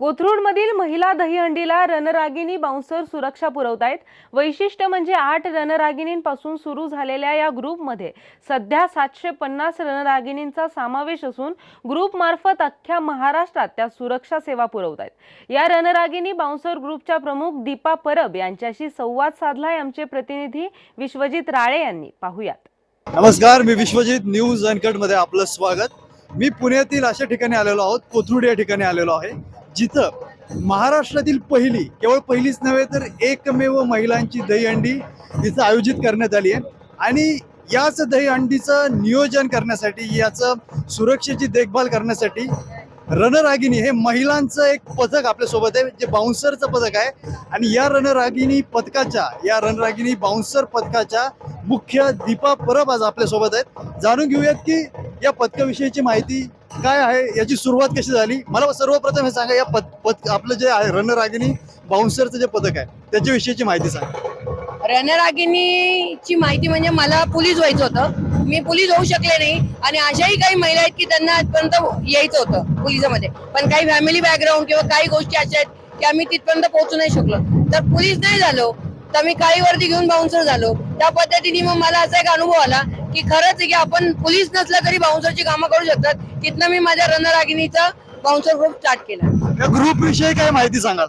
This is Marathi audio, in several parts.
कोथरूडमधील महिला दहीहंडीला रणरागिणी बाउन्सर सुरक्षा पुरवतायत. वैशिष्ट्य म्हणजे आठ रणरागिणींपासून सुरू झालेल्या या ग्रुपमध्ये सध्या सातशे पन्नास रणरागिणींचा समावेश असून ग्रुपमार्फत अख्ख्या महाराष्ट्रात त्या सुरक्षा सेवा पुरवतायत. या रणरागिणी बाउन्सर ग्रुपच्या प्रमुख दीपा परब यांच्याशी संवाद साधलाय आमचे प्रतिनिधी विश्वजित राळे यांनी. पाहुयात. नमस्कार मी विश्वजित न्यूज अनकटमध्ये आपलं स्वागत. मी पुण्यातील अशा ठिकाणी आलेलो आहोत कोथरूड या ठिकाणी आलेलो आहे जिथं महाराष्ट्रातील पहिली केवळ पहिलीच नव्हे तर एकमेव महिलांची दहीहंडी इथं आयोजित करण्यात आली आहे. आणि याच दहीहंडीचं नियोजन करण्यासाठी याचं सुरक्षेची देखभाल करण्यासाठी रणरागिणी हे महिलांचं एक पथक आपल्यासोबत आहे जे बाउन्सरचं पथक आहे. आणि या रणरागिणी पथकाच्या या रणरागिणी बाउन्सर पथकाच्या मुख्य दीपा परब आज आपल्यासोबत आहेत. जाणून घेऊयात की या पथकाविषयीची माहिती काय आहे याची सुरुवात कशी झाली? मला सर्वप्रथम हे सांगा या पथ पथ आपलं जे आहे रणरागिनी बाउन्सरचं जे पथक आहे त्याच्याविषयीची माहिती सांगा. रणरागिणीची माहिती म्हणजे मला पोलीस व्हायचं होतं. मी पोलीस होऊ शकले नाही आणि अशाही काही महिला आहेत की त्यांना आजपर्यंत यायचं होतं पोलिसामध्ये. पण काही फॅमिली बॅकग्राऊंड किंवा काही गोष्टी अशा आहेत की आम्ही तिथपर्यंत पोहोचू नाही शकलो. तर पोलीस नाही झालो तर मी काळी वर्दी घेऊन बाउन्सर झालो. त्या पद्धतीने मग मला असा एक अनुभव आला की खरंच आहे की आपण पोलीस नसला तरी बाउन्सरची कामं करू शकतात. तिथनं मी माझ्या रणरागिणीचा बाउन्सर ग्रुप स्टार्ट केला. या ग्रुप विषयी काय माहिती सांगाल?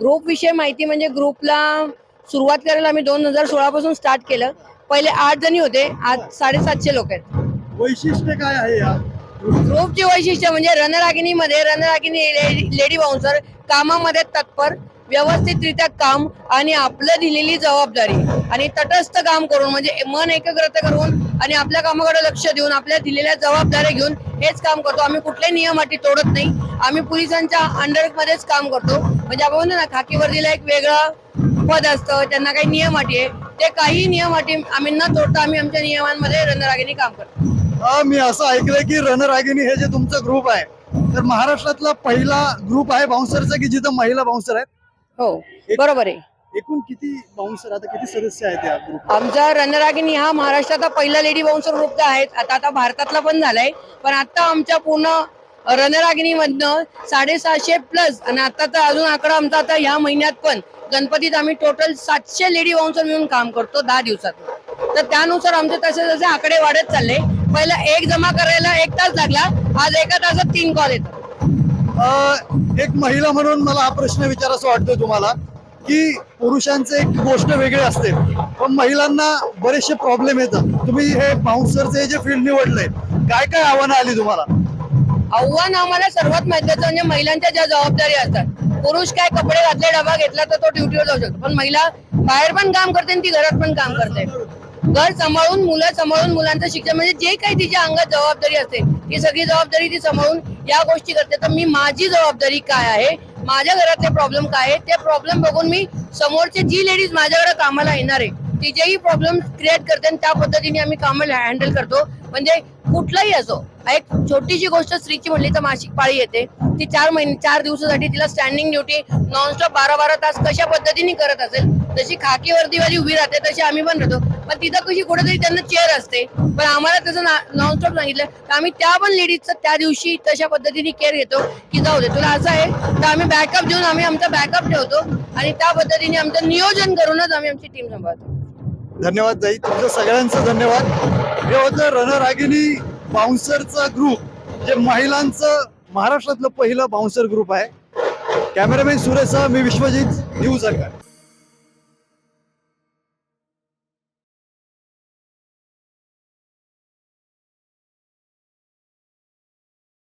ग्रुप विषय माहिती म्हणजे ग्रुपला सुरुवात करायला आम्ही दोन हजार सोळा पासून स्टार्ट केलं. पहिले आठ जणी होते आज साडेसातशे लोक आहेत. वैशिष्ट्य काय आहे या ग्रुपचे वैशिष्ट्य म्हणजे रणरागिणीमध्ये रणरागिणी लेडी बाउन्सर कामामध्ये तत्पर व्यवस्थितरित्या काम आणि आपलं दिलेली जबाबदारी आणि तटस्थ काम करून म्हणजे मन एकाग्रता करून आणि आपल्या कामाकडे लक्ष देऊन आपल्या दिलेल्या जबाबदाऱ्या घेऊन हेच काम करतो. आम्ही कुठल्याही नियम अटी तोडत नाही. आम्ही पोलिसांच्या अंडर मध्येच काम करतो. म्हणजे आपण ना खाकी वर्दीला एक वेगळं पद असतं. त्यांना काही नियम अटी आहे. ते काही नियम अटी आम्ही न तोडता आम्ही आमच्या नियमांमध्ये रणरागिणी काम करतो. मी असं ऐकलंय की रणरागिनी हे जे तुमचं ग्रुप आहे तर महाराष्ट्रातला पहिला ग्रुप आहे बाउन्सरचा की जिथं महिला बाउन्सर आहेत? हो बरोबर आहे. एकूण किती बाउन्सर आता किती सदस्य आहेत या ग्रुप आमचा रणरागिनी हा महाराष्ट्राचा पहिला लेडी बाउन्सर ग्रुप तर आहेच आता आता भारतातला पण झालाय. पण आता आमच्या पूर्ण रणरागिनी मधनं साडेसहाशे प्लस आणि आता तर अजून आकडा आमचा आता ह्या महिन्यात पण गणपतीत आम्ही टोटल सातशे लेडी बाउन्सर मिळून काम करतो दहा दिवसात. तर त्यानुसार आमचे तसे जसे आकडे वाढत चालले. पहिला एक जमा करायला एक तास लागला. आज एका तासात तीन कॉल येतात. एक महिला म्हणून मला हा प्रश्न विचारायचा वाटतोय तुम्हाला. की पुरुषांचे एक गोष्ट वेगळी असते. पण महिलांना बरेचसे प्रॉब्लेम येतात. तुम्ही हे बाउन्सरचे जे फील्ड निवडलंय काय काय आव्हानं आली तुम्हाला? आव्हान आम्हाला सर्वात महत्वाचं म्हणजे महिलांच्या ज्या जबाबदारी असतात. पुरुष काय कपडे घातले डबा घेतला तर तो ड्युटीवर जाऊ शकतो. पण महिला बाहेर पण काम करते आणि ती घरात पण काम करते. घर सांभाळून मुलं सांभाळून मुलांचं शिक्षण म्हणजे जे काही तिच्या अंगात जबाबदारी असते ती सगळी जबाबदारी ती सांभाळून या गोष्टी करते. तर मी माझी जबाबदारी काय आहे? माझ्या घरातले प्रॉब्लेम काय आहे? ते प्रॉब्लेम बघून मी समोरचे जी लेडीज माझ्याकडे कामाला येणार आहे तिचेही प्रॉब्लेम क्रिएट करते आणि त्या पद्धतीने आम्ही कामाला हँडल करतो. म्हणजे कुठलाही असो एक छोटीशी गोष्ट स्त्रीची म्हणली तर मासिक पाळी येते. ती चार महिने चार दिवसासाठी तिला स्टँडिंग ड्युटी नॉनस्टॉप बारा बारा तास कशा पद्धतीने करत असेल तशी खाकी वर्दीवाली उभी राहते तशी आम्ही पण राहतो. पण तिथं कशी कुठेतरी त्यांना चेअर असते. पण आम्हाला तसं नॉनस्टॉप सांगितलं तर आम्ही त्या पण लेडीजचं त्या दिवशी तशा पद्धतीने केअर घेतो की जाऊ दे तुला असं आहे तर आम्ही बॅकअप देऊन आम्ही आमचा बॅकअप ठेवतो आणि त्या पद्धतीने आमचं नियोजन करूनच आम्ही आमची टीम सांभाळतो. धन्यवाद जाई तुमचं सगळ्यांचं धन्यवाद. हे होतं रणरागिनी बाउन्सरचा ग्रुप जे महिलांचं महाराष्ट्रातलं पहिलं बाउन्सर ग्रुप आहे. कॅमेरामॅन सुरेश मी विश्वजित न्यूज अनकर